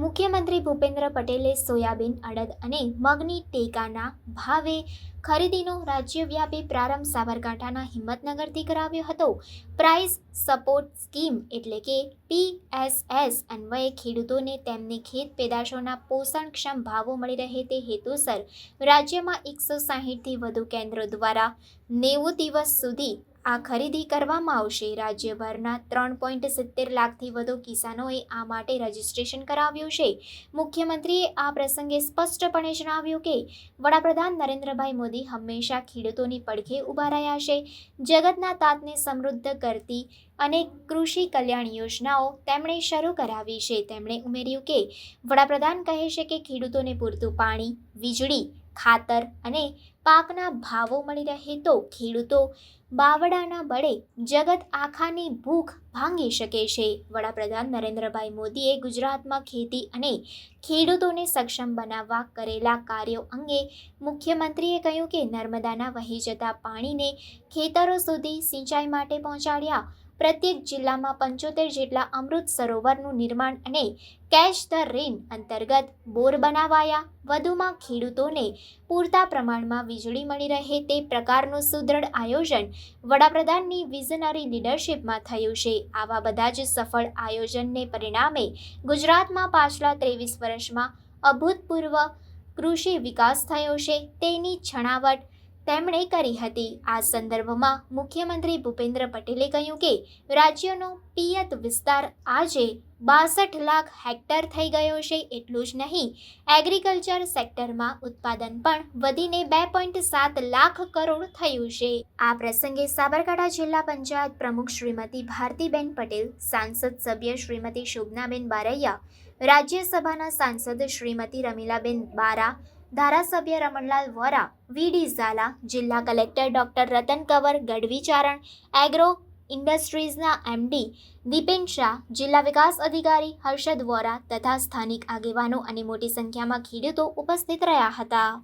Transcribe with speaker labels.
Speaker 1: મુખ્યમંત્રી ભૂપેન્દ્ર પટેલે સોયાબીન, અડદ અને મગની ટેકાના ભાવે ખરીદીનો રાજ્યવ્યાપી પ્રારંભ સાબરકાંઠાના હિંમતનગરથી કરાવ્યો હતો. પ્રાઇસ સપોર્ટ સ્કીમ એટલે કે પીએસએસ અન્વયે ખેડૂતોને તેમની ખેત પેદાશોના પોષણક્ષમ ભાવો મળી રહે તે હેતુસર રાજ્યમાં એકસો સાહીઠથી વધુ કેન્દ્રો દ્વારા નેવું દિવસ સુધી આ ખરીદી કરવામાં આવશે. રાજ્યભરના ત્રણ પોઈન્ટ સિત્તેર લાખથી વધુ કિસાનોએ આ માટે રજીસ્ટ્રેશન કરાવ્યું છે. મુખ્યમંત્રીએ આ પ્રસંગે સ્પષ્ટપણે જણાવ્યું કે, વડાપ્રધાન નરેન્દ્રભાઈ મોદી હંમેશા ખેડૂતોની પડખે ઊભા રહ્યા છે. જગતના તાતને સમૃદ્ધ કરતી અનેક કૃષિ કલ્યાણ યોજનાઓ તેમણે શરૂ કરાવી છે. તેમણે ઉમેર્યું કે, વડાપ્રધાન કહે છે કે ખેડૂતોને પૂરતું પાણી, વીજળી ખાતર અને પાકના ભાવો મળી રહે તો ખેડૂતો બાવડાના બળે જગત આખાની ભૂખ ભાંગી શકે છે. વડાપ્રધાન નરેન્દ્રભાઈ મોદીએ ગુજરાતમાં ખેતી અને ખેડૂતોને સક્ષમ બનાવવા કરેલા કાર્યો અંગે મુખ્યમંત્રીએ કહ્યું કે નર્મદાના વહી જતા પાણીને ખેતરો સુધી સિંચાઈ માટે પહોંચાડ્યા પ્રત્યેક જિલ્લામાં પંચોતેર જેટલા અમૃત સરોવરનું નિર્માણ અને કેચ ધ રેન અંતર્ગત બોર બનાવાયા. વધુમાં ખેડૂતોને પૂરતા પ્રમાણમાં વીજળી મળી રહે તે પ્રકારનું સુદૃઢ આયોજન વડાપ્રધાનની વિઝનરી લીડરશિપમાં થયું છે. આવા બધા જ સફળ આયોજનને પરિણામે ગુજરાતમાં પાછલા ત્રેવીસ વર્ષમાં અભૂતપૂર્વ કૃષિ વિકાસ થયો છે. તેની છણાવટ તેમણે કરી હતી. આ સંદર્ભમાં મુખ્યમંત્રી ભૂપેન્દ્ર પટેલે કહ્યું કે, રાજ્યનો પિયત વિસ્તાર આજે બાસઠ લાખ હેક્ટર થઈ ગયો છે, એટલું જ નહીં. એગ્રીકલ્ચર સેક્ટરમાં ઉત્પાદન પણ વધીને બે પોઈન્ટ સાત લાખ કરોડ થયું છે. આ પ્રસંગે સાબરકાંઠા જિલ્લા પંચાયત પ્રમુખ શ્રીમતી ભારતીબેન પટેલ, સાંસદ સભ્ય શ્રીમતી શોભનાબેન બારૈયા, રાજ્યસભાના સાંસદ શ્રીમતી રમીલાબેન બારા ધારાસભ્ય રમણલાલ વોરા વીડી Jhala, Jhala collector doctor Ratan Kanwar, Gadhvi Charan, agro ઇન્ડસ્ટ્રીઝના MD Dipen Shah, જિલ્લા વિકાસ અધિકારી હર્ષદ વોરા તથા સ્થાનિક આગેવાનો અને મોટી સંખ્યામાં ખેડૂતો ઉપસ્થિત રહ્યા હતા.